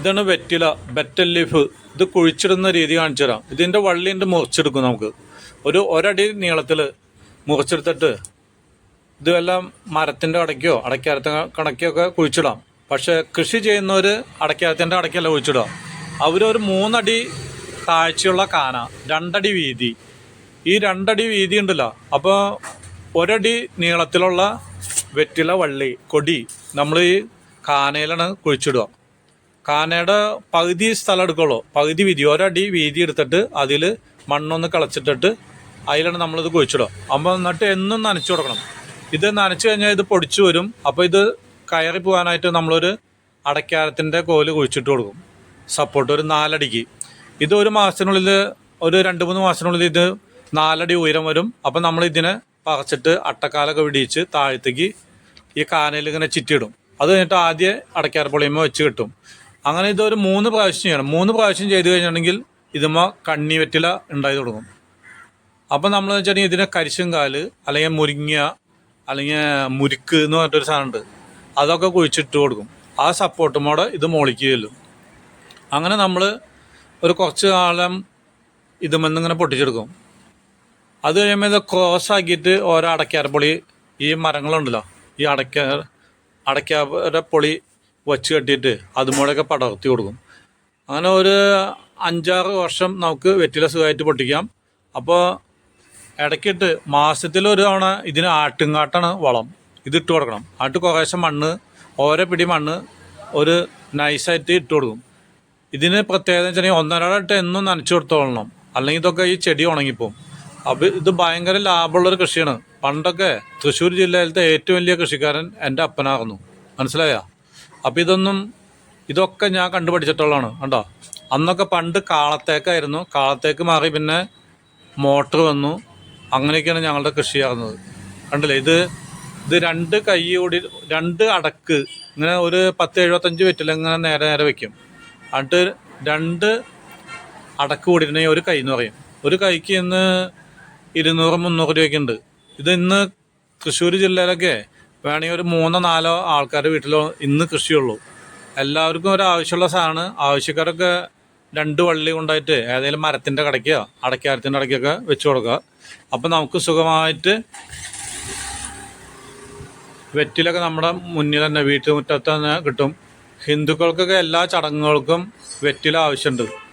ഇതാണ് വെറ്റില betel leaf. ഇത് കുഴിച്ചിടുന്ന രീതി കാണിച്ചു തരാം. ഇതിന്റെ വള്ളിന്റെ മുറിച്ചെടുക്കും നമുക്ക്. ഒരു ഒരടി നീളത്തിൽ മുറിച്ചെടുത്തിട്ട് ഇതെല്ലാം മരത്തിന്റെ അടയ്ക്കോ അടയ്ക്കാരത്ത കണക്കിയൊക്കെ കുഴിച്ചിടാം. പക്ഷേ കൃഷി ചെയ്യുന്നവർ അടയ്ക്കാരത്തിന്റെ അടയ്ക്കല്ല കുഴിച്ചിടാം അവരൊരു മൂന്നടി താഴ്ചയുള്ള കാന രണ്ടടി വീതി. ഈ രണ്ടടി വീതി ഉണ്ടല്ലോ. അപ്പോൾ ഒരടി നീളത്തിലുള്ള വെറ്റില വള്ളി കൊടി നമ്മൾ ഈ കാനയിലാണ് കുഴിച്ചിടുക. കാനയുടെ പകുതി സ്ഥലം എടുക്കുള്ളൂ. പകുതി വീതി. ഒരടി വീതി എടുത്തിട്ട് അതിൽ മണ്ണൊന്ന് കളച്ചിട്ടിട്ട് അതിലാണ് നമ്മളിത് കുഴിച്ചിടുക. അപ്പോൾ എന്നിട്ട് എന്നും നനച്ചു കൊടുക്കണം. ഇത് നനച്ചു കഴിഞ്ഞാൽ ഇത് പൊടിച്ചു വരും. അപ്പോൾ ഇത് കയറി പോകാനായിട്ട് നമ്മളൊരു അടയ്ക്കാരത്തിന്റെ കോൽ കുഴിച്ചിട്ട് കൊടുക്കും. സപ്പോർട്ട് ഒരു നാലടിക്ക്. ഇത് ഒരു മാസത്തിനുള്ളിൽ ഒരു രണ്ട് മൂന്ന് മാസത്തിനുള്ളിൽ ഇത് നാലടി ഉയരം വരും. അപ്പം നമ്മൾ ഇതിനെ പറച്ചിട്ട് അട്ടക്കാലൊക്കെ വിടിയിച്ച് താഴത്തേക്ക് ഈ കാനയിൽ ഇങ്ങനെ ചിറ്റിയിടും. അത് കഴിഞ്ഞിട്ട് ആദ്യം അടയ്ക്കാർ പൊളിയുമ്പോൾ വെച്ച് കിട്ടും. അങ്ങനെ ഇതൊരു മൂന്ന് പ്രാവശ്യം ചെയ്യണം. മൂന്ന് പ്രാവശ്യം ചെയ്ത് കഴിഞ്ഞിട്ടുണ്ടെങ്കിൽ ഇതുമ്മ കണ്ണി വെറ്റില ഉണ്ടായി തുടങ്ങും. അപ്പം നമ്മൾ വെച്ചിട്ടുണ്ടെങ്കിൽ ഇതിനെ കരിശുംകാൽ അല്ലെങ്കിൽ മുരിങ്ങ അല്ലെങ്കിൽ മുരുക്ക് എന്ന് പറഞ്ഞിട്ടൊരു സാധനമുണ്ട്. അതൊക്കെ കുഴിച്ചിട്ട് കൊടുക്കും. ആ സപ്പോർട്ടുമോടെ ഇത് മോളിക്ക് ചെല്ലും. അങ്ങനെ നമ്മൾ ഒരു കുറച്ച് കാലം ഇതുമെന്നിങ്ങനെ പൊട്ടിച്ചെടുക്കും. അത് കഴിയുമ്പോൾ ഇത് ക്രോസ് ആക്കിയിട്ട് ഓരോ അടയ്ക്കാരപ്പൊളി ഈ മരങ്ങളുണ്ടല്ലോ. ഈ അടയ്ക്ക അടയ്ക്കാര പൊളി വച്ച് കെട്ടിയിട്ട് അതുമൂടെയൊക്കെ പടർത്തി കൊടുക്കും. അങ്ങനെ ഒരു അഞ്ചാറ് വർഷം നമുക്ക് വെറ്റില സുഖമായിട്ട് പൊട്ടിക്കാം. അപ്പോൾ ഇടയ്ക്കിട്ട് മാസത്തിൽ ഒരു തവണ ഇതിന് ആട്ടുംകാട്ടാണ് വളം. ഇതിട്ട് കൊടുക്കണം. ആട്ട് കുറേശ്ശെ മണ്ണ് ഓരോ പിടി മണ്ണ് ഒരു നൈസായിട്ട് ഇട്ട് കൊടുക്കും. ഇതിന് പ്രത്യേകത വെച്ചാൽ ഒന്നരാടായിട്ട് എന്നും നനച്ചു കൊടുത്തോളണം. അല്ലെങ്കിൽ ഇതൊക്കെ ഈ ചെടി ഉണങ്ങിപ്പോവും. അപ്പോൾ ഇത് ഭയങ്കര ലാഭമുള്ളൊരു കൃഷിയാണ്. പണ്ടൊക്കെ തൃശ്ശൂർ ജില്ലയിലത്തെ ഏറ്റവും വലിയ കൃഷിക്കാരൻ എന്റെ അപ്പനായിരുന്നു. മനസ്സിലായ? അപ്പോൾ ഇതൊന്നും ഇതൊക്കെ ഞാൻ കണ്ടുപഠിച്ചിട്ടുള്ളതാണ് കണ്ടോ? അന്നൊക്കെ പണ്ട് കാളത്തേക്കായിരുന്നു. കാളത്തേക്ക് മാറി പിന്നെ മോട്ടർ വന്നു. അങ്ങനെയൊക്കെയാണ് ഞങ്ങളുടെ കൃഷിയാകുന്നത് കണ്ടില്ലേ? ഇത് ഇത് രണ്ട് കൈ കൂടി രണ്ട് അടക്ക് ഇങ്ങനെ ഒരു പത്ത് എഴുപത്തഞ്ച് വെറ്റില ഇങ്ങനെ നേരെ നേരെ വെക്കും. എന്നിട്ട് രണ്ട് അടക്ക് കൂടിയിട്ടുണ്ടെങ്കിൽ ഒരു കൈ എന്ന് പറയും. ഒരു കൈക്ക് ഇന്ന് ഇരുന്നൂറ് മുന്നൂറ് രൂപയൊക്കെ ഉണ്ട്. ഇത് ഇന്ന് തൃശ്ശൂർ ജില്ലയിലൊക്കെ വേണമെങ്കിൽ ഒരു മൂന്നോ നാലോ ആൾക്കാർ വീട്ടിലോ ഇന്ന് കൃഷിയുള്ളൂ. എല്ലാവർക്കും ഒരു ആവശ്യമുള്ള സാധനമാണ്. ആവശ്യക്കാരൊക്കെ രണ്ട് വള്ളി കൊണ്ടായിട്ട് ഏതെങ്കിലും മരത്തിന്റെ കടയ്ക്കോ അടയ്ക്കാരത്തിന്റെ കടയ്ക്കൊക്കെ വെച്ച് കൊടുക്കുക. അപ്പം നമുക്ക് സുഖമായിട്ട് വെറ്റിലൊക്കെ നമ്മുടെ മുന്നിൽ തന്നെ വീട്ടുമുറ്റത്ത് തന്നെ കിട്ടും. ഹിന്ദുക്കൾക്കൊക്കെ എല്ലാ ചടങ്ങുകൾക്കും വെറ്റില ആവശ്യമുണ്ട്.